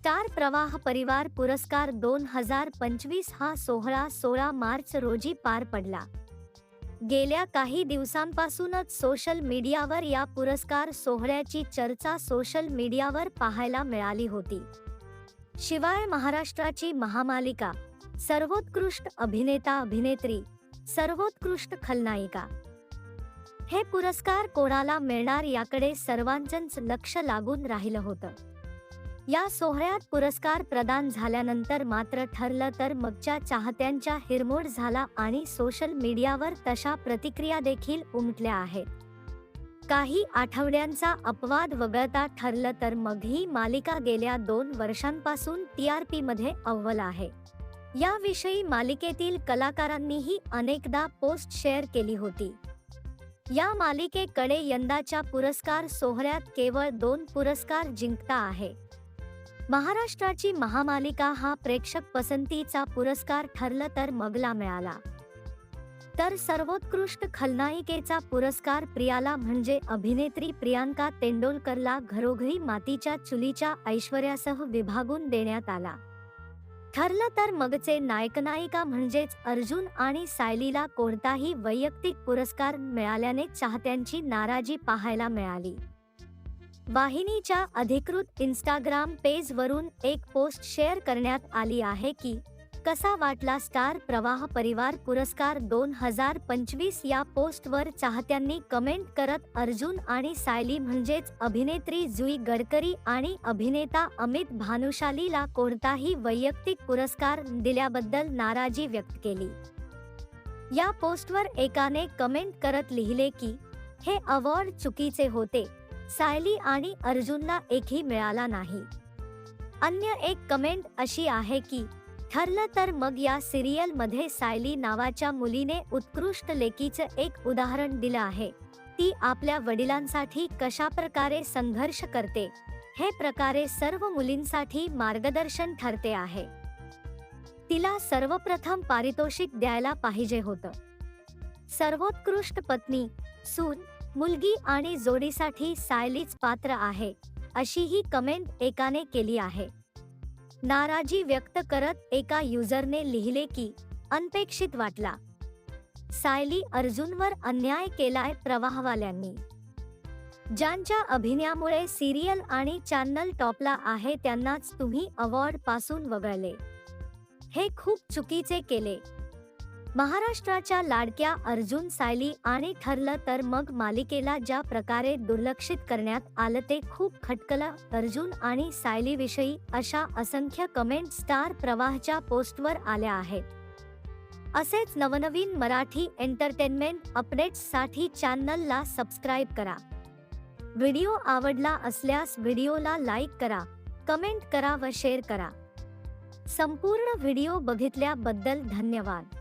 Star प्रवाह परिवार पुरस्कार दोन हजार पंचवीस हा सोहळा सोळा मार्च रोजी पार पडला. गेल्या काही दिवसांपासूनच सोशल मीडियावर या पुरस्कार सोहळ्याची चर्चा सोशल मीडियावर पाहायला मिळाली होती. शिवाय महाराष्ट्राची महामालिका सर्वोत्कृष्ट अभिनेता अभिनेत्री सर्वोत्कृष्ट खलनायिका. हे पुरस्कार कोणाला मिळणार याकडे सर्वांचंच लक्ष लागून राहिलं होतं. या सोहळ्यात पुरस्कार प्रदान झाल्यानंतर मात्र ठरलं तर मगच्या चाहत्यांच्या हिरमोड झाला आणि सोशल मीडियावर तशा प्रतिक्रिया देखील उमटल्या आहेत. काही आठवड्यांचा अपवाद वगळता ठरलं तर मग ही मालिका गेल्या दोन वर्षांपासून टी आर पी मध्ये अव्वल आहे. याविषयी मालिकेतील कलाकारांनीही अनेकदा पोस्ट शेअर केली होती. या मालिकेकडे यंदाच्या पुरस्कार सोहळ्यात केवळ दोन पुरस्कार जिंकता आहे. महाराष्ट्राची महामालिका हा प्रेक्षक पसंतीचा पुरस्कार ठरलं तर मगला मिळाला. तर सर्वोत्कृष्ट खलनायिकेचा पुरस्कार प्रियाला म्हणजे अभिनेत्री प्रियांका तेंडोलकरला घरोघरी मातीच्या चुलीच्या ऐश्वर्यासह विभागून देण्यात आला. ठरलं तर मगचे नायकनायिका म्हणजेच अर्जुन आणि सायलीला कोणताही वैयक्तिक पुरस्कार मिळाल्याने चाहत्यांची नाराजी पाहायला मिळाली. वाहिनीच्या अधिकृत इंस्टाग्राम पेजवरून एक पोस्ट शेअर करण्यात आली आहे की कसा वाटला स्टार प्रवाह परिवार पुरस्कार दोन हजार पंचवीस या पोस्टवर चाहत्यांनी कमेंट करत अर्जुन आणि सायली म्हणजेच अभिनेत्री जुई गडकरी आणि अभिनेता अमित भानुशालीला कोणताही वैयक्तिक पुरस्कार दिल्याबद्दल नाराजी व्यक्त केली. या पोस्टवर एकाने कमेंट करत लिहिले की हे अवॉर्ड चुकीचे होते. सायली आणि अर्जुनला एकही मिळाला नाही. अन्य एक कमेंट अशी आहे की ठरलं तर मग या सिरियलमध्ये सायली नावाच्या मुलीने उत्कृष्ट लेकीचं एक उदाहरण दिलं आहे. ती आपल्या वडिलांसाठी कशा प्रकारे संघर्ष करते हे प्रकारे सर्व मुलींसाठी मार्गदर्शन ठरते आहे. तिला सर्वप्रथम पारितोषिक द्यायला पाहिजे होतं. सर्वोत्कृष्ट पत्नी सून मुलगी आणि जोडीसाठी सायलीच पात्र आहे अशी ही कमेंट एकाने केली आहे. नाराजी व्यक्त करत एका युजरने लिहिले की अनपेक्षित वाटला. सायली अर्जुनवर अन्याय केलाय प्रवाहवाल्यांनी. ज्यांच्या अभिनयामुळे सिरियल आणि चॅनल टॉपला आहे त्यांनाच तुम्ही अवॉर्डपासून वगळले. हे खूप चुकीचे केले. महाराष्ट्राच्या लाडक्या अर्जुन सायली आणि ठरलं तर मग मालिकेला ज्या प्रकारे दुर्लक्षित करण्यात आलं ते खूप खटकलं. अर्जुन आणि सायली विषयी अशा असंख्य कमेंट स्टार प्रवाहच्या पोस्टवर आल्या आहेत. असेच नवनवीन मराठी एंटरटेनमेंट अपडेट्ससाठी चॅनलला सबस्क्राईब करा. व्हिडिओ आवडला असल्यास व्हिडिओला लाईक करा कमेंट करा व शेअर करा. संपूर्ण व्हिडिओ बघितल्याबद्दल धन्यवाद.